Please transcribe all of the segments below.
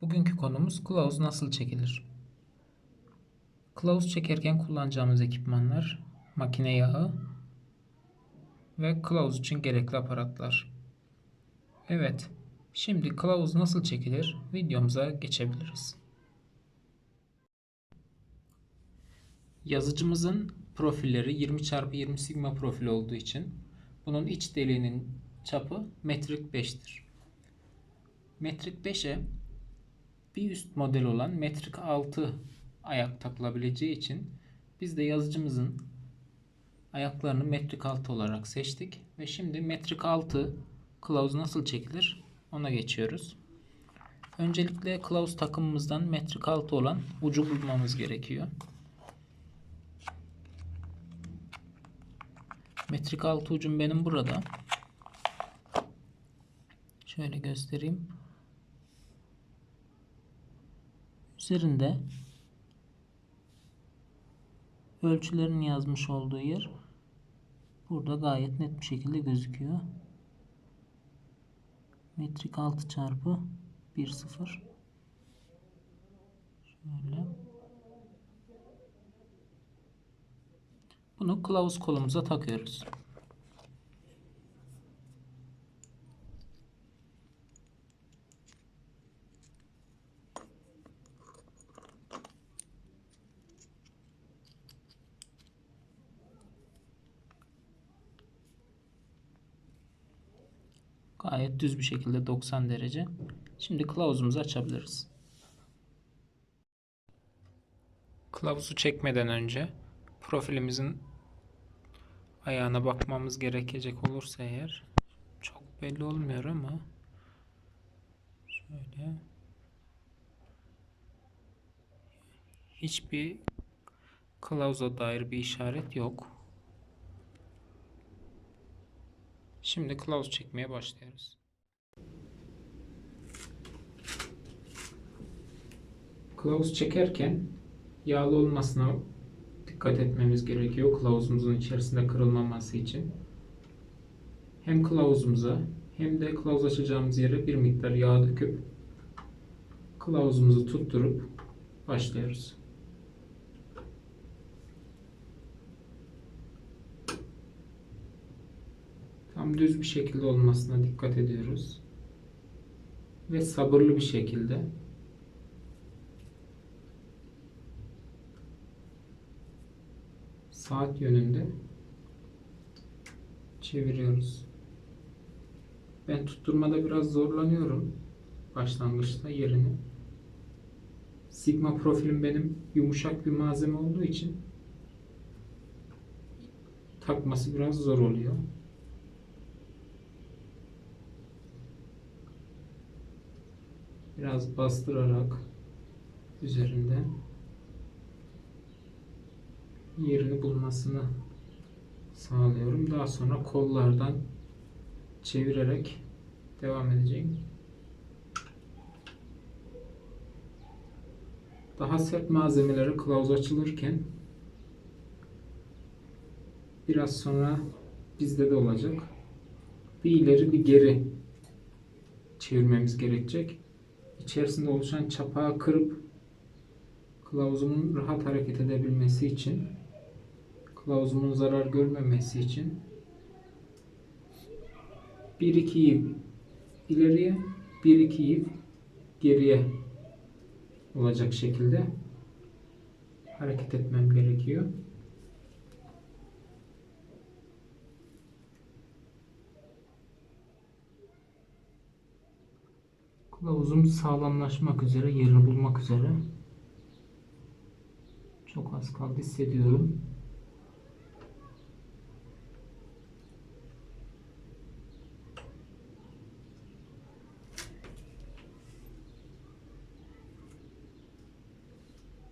Bugünkü konumuz kılavuz nasıl çekilir? Kılavuz çekerken kullanacağımız ekipmanlar makine yağı ve kılavuz için gerekli aparatlar. Evet, şimdi kılavuz nasıl çekilir videomuza geçebiliriz. Yazıcımızın profilleri 20x20 sigma profil olduğu için bunun iç deliğinin çapı metrik 5'tir. Metrik 5'e bir üst model olan metrik 6 ayak takılabileceği için biz de yazıcımızın ayaklarını metrik 6 olarak seçtik ve şimdi metrik 6 kılavuz nasıl çekilir ona geçiyoruz. Öncelikle kılavuz takımımızdan metrik 6 olan ucu bulmamız gerekiyor. Metrik 6 ucum benim burada. Şöyle göstereyim. Üzerinde ölçülerin yazmış olduğu yer burada gayet net bir şekilde gözüküyor. Metrik 6 çarpı 1 0 şöyle bunu kılavuz kolumuza takıyoruz. Gayet düz bir şekilde 90 derece. Şimdi kılavuzumuzu açabiliriz. Kılavuzu çekmeden önce profilimizin ayağına bakmamız gerekecek olursa eğer çok belli olmuyor ama şöyle hiçbir kılavuza dair bir işaret yok. Şimdi kılavuz çekmeye başlıyoruz. Kılavuz çekerken yağlı olmasına dikkat etmemiz gerekiyor kılavuzumuzun içerisinde kırılmaması için. Hem kılavuzumuza hem de kılavuz açacağımız yere bir miktar yağ döküp kılavuzumuzu tutturup başlıyoruz. Tam düz bir şekilde olmasına dikkat ediyoruz. Ve sabırlı bir şekilde saat yönünde çeviriyoruz. Ben tutturmada biraz zorlanıyorum başlangıçta yerini. Sigma profilim benim yumuşak bir malzeme olduğu için takması biraz zor oluyor. Biraz bastırarak üzerinde yerini bulmasını sağlıyorum. Daha sonra kollardan çevirerek devam edeceğim. Daha sert malzemelere kılavuz açılırken biraz sonra bizde de olacak. Bir ileri bir geri çevirmemiz gerekecek. İçerisinde oluşan çapağı kırıp kılavuzumun rahat hareket edebilmesi için kılavuzumun zarar görmemesi için 1-2 ip ileriye 1-2 ip geriye olacak şekilde hareket etmem gerekiyor. Kılavuzum sağlamlaşmak üzere, yerini bulmak üzere. Çok az kaldı hissediyorum.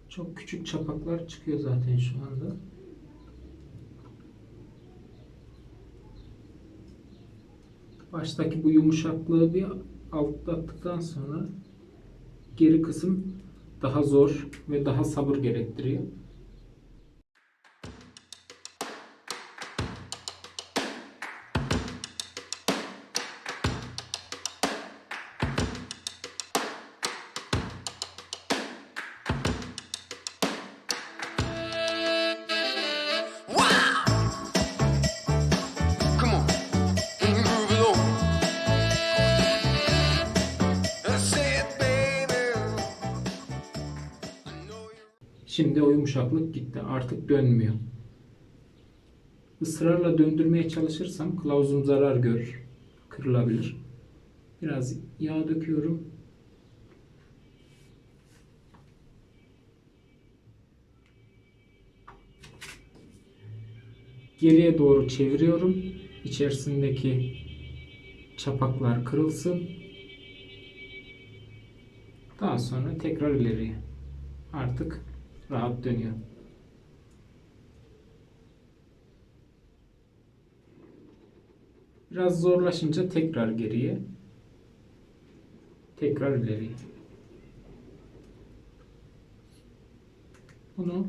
Çok küçük çapaklar çıkıyor zaten şu anda. Baştaki bu yumuşaklığı bir altlattıktan sonra geri kısım daha zor ve daha sabır gerektiriyor. Şimdi o yumuşaklık gitti. Artık dönmüyor. Israrla döndürmeye çalışırsam kılavuzum zarar görür. Kırılabilir. Biraz yağ döküyorum. Geriye doğru çeviriyorum. İçerisindeki çapaklar kırılsın. Daha sonra tekrar ileriye. Artık rahat dönüyor. Biraz zorlaşınca tekrar geriye. Tekrar ileriye. Bunu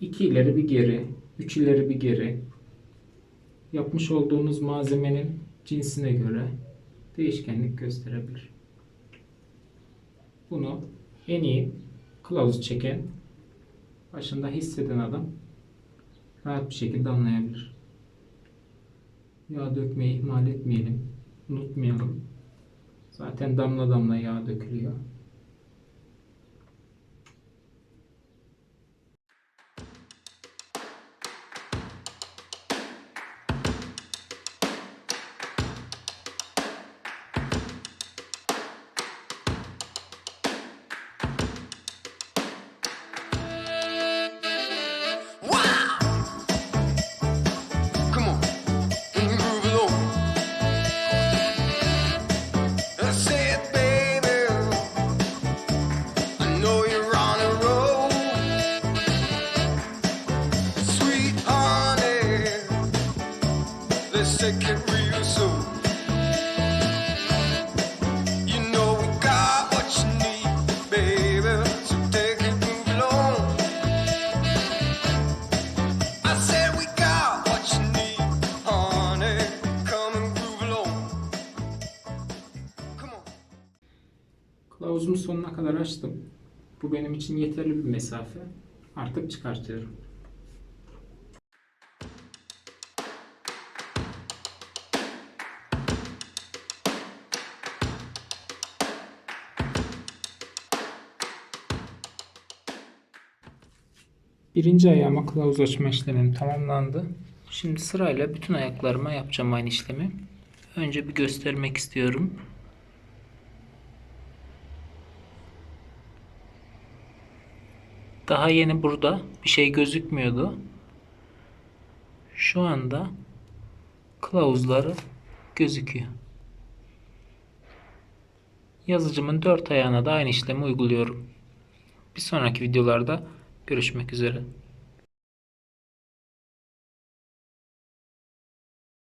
iki ileri bir geri, üç ileri bir geri yapmış olduğunuz malzemenin cinsine göre değişkenlik gösterebilir. Bunu en iyi kılavuz çeken, başında hisseden adam rahat bir şekilde anlayabilir. Yağ dökmeyi ihmal etmeyelim. Unutmayalım. Zaten damla damla yağ dökülüyor. Kılavuzumu sonuna kadar açtım. Bu benim için yeterli bir mesafe. Artık çıkartıyorum. Birinci ayağıma kılavuz açma işlemim tamamlandı. Şimdi sırayla bütün ayaklarıma yapacağım aynı işlemi. Önce bir göstermek istiyorum. Daha yeni burada bir şey gözükmüyordu. Şu anda kılavuzları gözüküyor. Yazıcımın dört ayağına da aynı işlemi uyguluyorum. Bir sonraki videolarda görüşmek üzere.